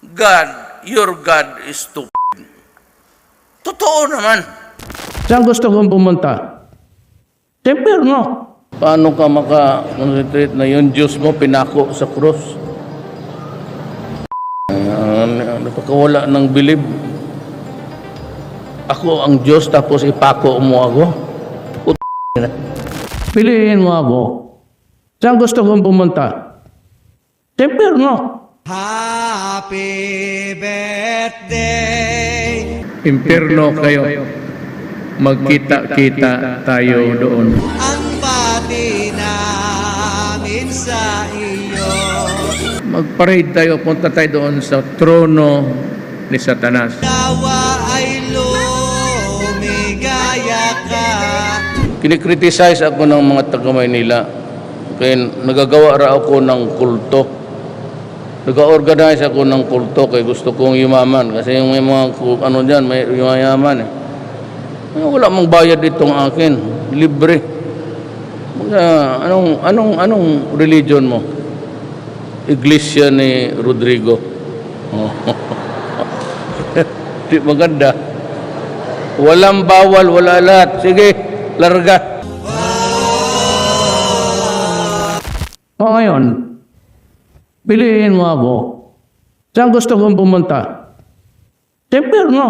God, your God is stupid. Totoo naman. Saan gusto kong pumunta? Sa impyerno. Paano ka maka-concentrate na yung Diyos mo pinako sa krus? Uh, napakawala ng bilib. Ako ang Diyos tapos ipako mo ako? Piliin mo ako. Saan gusto kong pumunta? Sa impyerno. Happy birthday Impyerno kayo. Magkita-kita tayo doon. ang bati namin sa iyo. Mag-parade tayo, punta tayo doon sa trono ni Satanas. Nawa ay lumigaya ka. Kinikriticize ako ng mga taga Maynila. Kaya nagagawa ra ako ng kulto. Nag-organize ako ng kulto kaya gusto kong yumaman. Kasi yung may mga ano dyan, may yumayaman eh. Wala mong bayad itong akin. Libre. Mga, anong, anong, anong religion mo? Iglesia ni Rodrigo. Oh. Di maganda. Walang bawal, wala lahat. Sige, larga. O ngayon, piliin mo ako. Saan gusto kong pumunta? Sa impyerno.